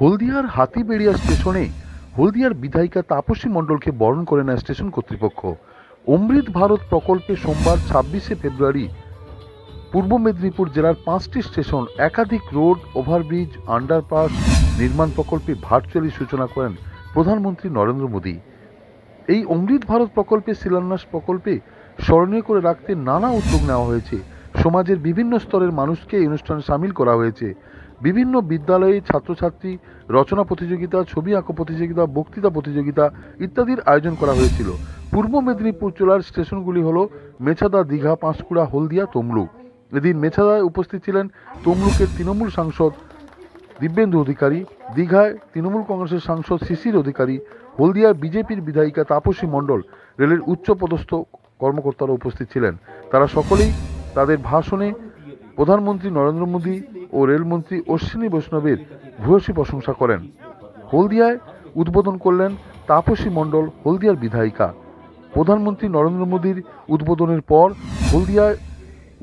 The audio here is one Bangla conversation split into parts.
হলদিয়ার হাতিবেড়িয়া স্টেশনে হলদিয়ার বিধায়িকা তাপসী মণ্ডলকে বরণ করে নেয় স্টেশন কর্তৃপক্ষ। অমৃত ভারত প্রকল্পে সোমবার ছাব্বিশে ফেব্রুয়ারি পূর্ব মেদিনীপুর জেলার পাঁচটি স্টেশন একাধিক রোড, ওভারব্রিজ, আন্ডারপাস নির্মাণ প্রকল্পে ভার্চুয়ালি সূচনা করেন প্রধানমন্ত্রী নরেন্দ্র মোদী। এই অমৃত ভারত প্রকল্পে শিলান্যাস প্রকল্পে স্মরণীয় করে রাখতে নানা উদ্যোগ নেওয়া হয়েছে। সমাজের বিভিন্ন স্তরের মানুষকে এই অনুষ্ঠানে সামিল করা হয়েছে। বিভিন্ন বিদ্যালয়ে ছাত্রছাত্রী রচনা প্রতিযোগিতা, ছবি আঁকো প্রতিযোগিতা, বক্তৃতা প্রতিযোগিতা ইত্যাদির আয়োজন করা হয়েছিল। পূর্ব মেদিনীপুর জেলার স্টেশনগুলি হল মেছাদা, দীঘা, পাঁশকুড়া, হলদিয়া, তমলুক। এদিন মেছাদায় উপস্থিত ছিলেন তমলুকের তৃণমূল সাংসদ দিব্যেন্দু অধিকারী, দীঘায় তৃণমূল কংগ্রেসের সাংসদ শিশির অধিকারী, হলদিয়ায় বিজেপির বিধায়িকা তাপসী মণ্ডল, রেলের উচ্চপদস্থ কর্মকর্তারা উপস্থিত ছিলেন। তারা সকলেই তাদের ভাষণে প্রধানমন্ত্রী নরেন্দ্র মোদী ও রেলমন্ত্রী অশ্বিনী বৈষ্ণবের ভূয়সী প্রশংসা করেন। হলদিয়ায় উদ্বোধন করলেন তাপসী মণ্ডল হলদিয়ার বিধায়িকা। প্রধানমন্ত্রী নরেন্দ্র মোদীর উদ্বোধনের পর হলদিয়ায়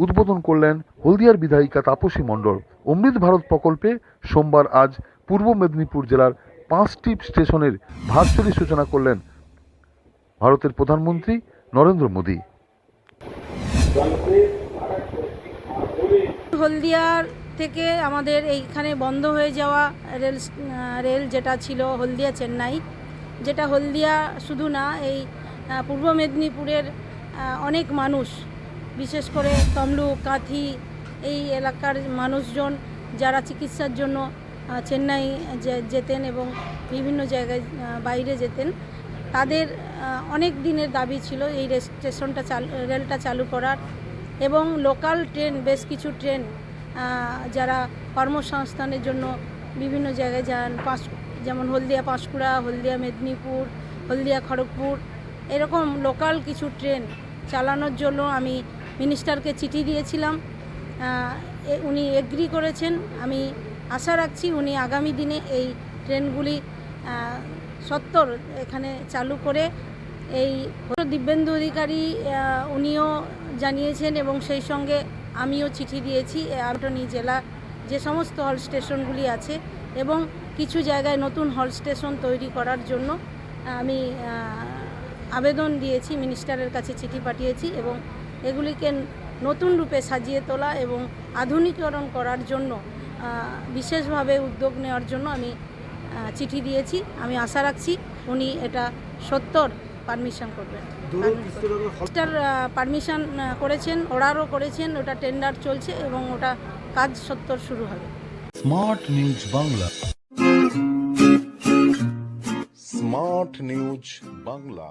উদ্বোধন করলেন হলদিয়ার বিধায়িকা তাপসী মণ্ডল। অমৃত ভারত প্রকল্পে সোমবার আজ পূর্ব মেদিনীপুর জেলার পাঁচটি স্টেশনের ভার্চুয়ালি সূচনা করলেন ভারতের প্রধানমন্ত্রী নরেন্দ্র মোদী। হলদিয়ার থেকে আমাদের এইখানে বন্ধ হয়ে যাওয়া রেল রেল যেটা ছিল হলদিয়া চেন্নাই, যেটা হলদিয়া শুধু না, এই পূর্ব মেদিনীপুরের অনেক মানুষ, বিশেষ করে তমলুক, কাঁথি, এই এলাকার মানুষজন যারা চিকিৎসার জন্য চেন্নাই যেতেন এবং বিভিন্ন জায়গায় বাইরে যেতেন, তাদের অনেক দিনের দাবি ছিল এই স্টেশনটা চালু, রেলটা চালু করার। এবং লোকাল ট্রেন, বেশ কিছু ট্রেন যারা কর্মসংস্থানের জন্য বিভিন্ন জায়গায় যান, পাঁচ, যেমন হলদিয়া পাঁশকুড়া, হলদিয়া মেদিনীপুর, হলদিয়া খড়গপুর, এরকম লোকাল কিছু ট্রেন চালানোর জন্য আমি মিনিস্টারকে চিঠি দিয়েছিলাম। উনি এগ্রি করেছেন। আমি আশা রাখছি উনি আগামী দিনে এই ট্রেনগুলি সত্তর এখানে চালু করে এই দিব্যেন্দু অধিকারী উনিও জানিয়েছেন এবং সেই সঙ্গে আমিও চিঠি দিয়েছি আলটনি জেলা যে সমস্ত হল স্টেশনগুলি আছে এবং কিছু জায়গায় নতুন হল স্টেশন তৈরি করার জন্য আমি আবেদন দিয়েছি, মিনিস্টারের কাছে চিঠি পাঠিয়েছি এবং এগুলিকে নতুন রূপে সাজিয়ে তোলা এবং আধুনিকরণ করার জন্য বিশেষভাবে উদ্যোগ নেওয়ার জন্য আমি চিঠি দিয়েছি। আমি আশা রাখছি উনি এটা সত্তর পারমিশন করবেন মিনিস্টার পারমিশন। করেছেন অর্ডারও করেছেন ওটা টেন্ডার চলছে এবং ওটা কাজ সত্তর শুরু হবে। Smart news Bangla smart news Bangla